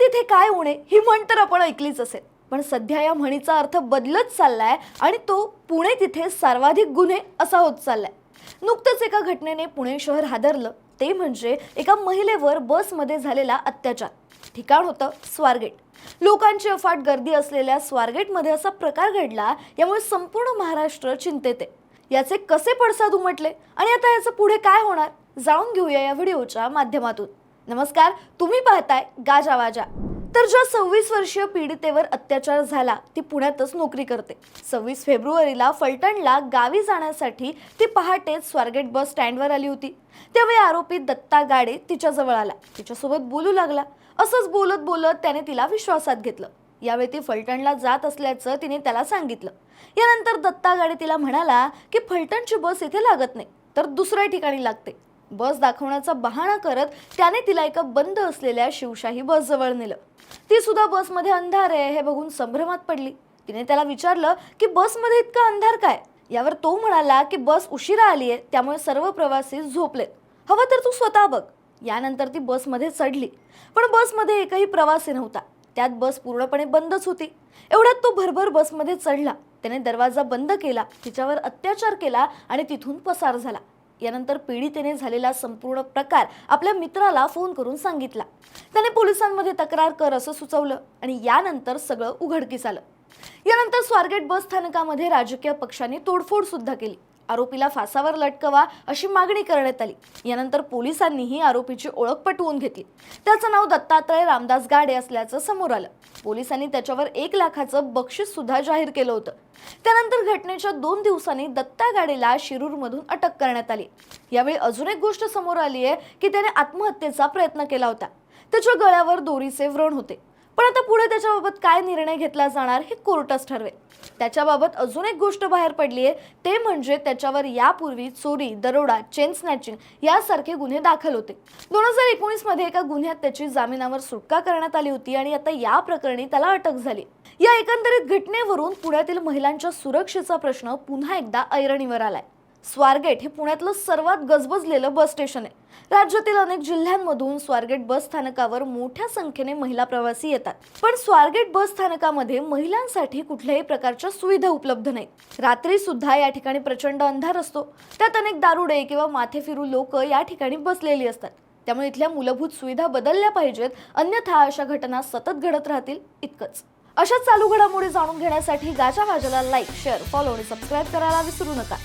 तिथे काय उणे ही म्हण तर आपण ऐकलीच असेल. पण सध्या या म्हणीचा अर्थ बदलत चाललाय आणि तो पुणे तिथे सर्वाधिक गुन्हे असा होत चाललाय. नुकतंच एका घटनेने पुणे शहर हादरलं. ते म्हणजे एका महिलेवर बसमध्ये झालेला अत्याचार. ठिकाण होतं स्वारगेट. लोकांची अफाट गर्दी असलेल्या स्वारगेटमध्ये असा प्रकार घडला यामुळे संपूर्ण महाराष्ट्र चिंतेत आहे. याचे कसे पडसाद उमटले आणि आता याचं पुढे काय होणार? जाणून घेऊया या व्हिडिओच्या माध्यमातून. नमस्कार तुम्ही पाहताय गाजा वाजा. तर ज्या सव्वीस वर्षीय पीडितेवर अत्याचार झाला ती पुण्यातच नोकरी करते. सव्वीस फेब्रुवारीला फलटणला गावी जाण्यासाठी ती पहाटेच स्वारगेट बस स्टँडवर आली होती. त्यावेळी आरोपी दत्ता गाडे तिच्याजवळ आला. तिच्यासोबत बोलू लागला. असंच बोलत बोलत त्याने तिला विश्वासात घेतलं. यावेळी ती फलटणला जात असल्याचं तिने त्याला सांगितलं. यानंतर दत्ता गाडे तिला म्हणाला की फलटणची बस इथे लागत नाही तर दुसऱ्या ठिकाणी लागते. बस दाखवण्याचा बहाणा करत त्याने तिला एका बंद असलेल्या शिवशाही बसजवळ नेलं. ती सुद्धा बसमध्ये अंधार आहे हे बघून संभ्रमात पडली. तिने त्याला विचारलं की बसमध्ये इतका अंधार काय? यावर तो म्हणाला की बस उशिरा आली आहे त्यामुळे सर्व प्रवासी झोपलेत. हवं तर तू स्वतः बघ. यानंतर ती बसमध्ये चढली. पण बसमध्ये एकही प्रवासी नव्हता. त्यात बस पूर्णपणे बंदच होती. एवढ्यात तो भरभर बसमध्ये चढला. त्याने दरवाजा बंद केला तिच्यावर अत्याचार केला आणि तिथून पसार झाला. यानंतर पीडितेने झालेला संपूर्ण प्रकार आपल्या मित्राला फोन करून सांगितला. त्याने पोलिसांमध्ये तक्रार कर असं सुचवलं आणि यानंतर सगळं उघडकीस आलं. यानंतर स्वारगेट बस स्थानकामध्ये राजकीय पक्षांनी तोडफोड सुद्धा केली. आरोपीला फासावर लटकवा अशी मागणी करण्यात आली. यानंतर पोलिसांनीही आरोपीची ओळख पटवून घेतली. त्याचं नाव दत्तात्रय रामदास गाडे असल्याचं समोर आलं. पोलिसांनी त्याच्यावर एक लाखाचं बक्षीस सुद्धा जाहीर केलं होतं. त्यानंतर घटनेच्या दोन दिवसांनी दत्ता गाडेला शिरूरमधून अटक करण्यात आली. यावेळी अजून एक गोष्ट समोर आली आहे की त्याने आत्महत्येचा प्रयत्न केला होता. त्याच्या गळ्यावर दोरीचे व्रण होते. पण आता पुढे त्याच्याबाबत काय निर्णय घेतला जाणार हे कोर्टच ठरवेल. त्याच्याबाबत अजून एक गोष्ट बाहेर पडली आहे ते म्हणजे त्याच्यावर यापूर्वी चोरी दरोडा चेन स्नॅचिंग यासारखे गुन्हे दाखल होते. दोन हजार एकोणीसमध्ये एका गुन्ह्यात त्याची जामिनावर सुटका करण्यात आली होती आणि आता या प्रकरणी त्याला अटक झाली. या एकंदरीत घटनेवरून पुण्यातील महिलांच्या सुरक्षेचा प्रश्न पुन्हा एकदा ऐरणीवर आलाय. स्वारगेट हे पुण्यातलं सर्वात गजबजलेलं बस स्टेशन आहे. राज्यातील अनेक जिल्ह्यांमधून स्वारगेट बस स्थानकावर मोठ्या संख्येने महिला प्रवासी येतात. पण स्वारगेट बस स्थानकामध्ये महिलांसाठी कुठल्याही प्रकारच्या सुविधा उपलब्ध नाहीत रात्री सुद्धा या ठिकाणी प्रचंड अंधार असतो. त्यात अनेक दारुडे किंवा माथे फिरू लोक या ठिकाणी बसलेली असतात. त्यामुळे इथल्या मूलभूत सुविधा बदलल्या पाहिजेत अन्यथा अशा घटना सतत घडत राहतील इतकंच. अशा चालू घडामोडी जाणून घेण्यासाठी गाजा वाजाला लाईक शेअर फॉलो आणि सबस्क्राईब करायला विसरू नका.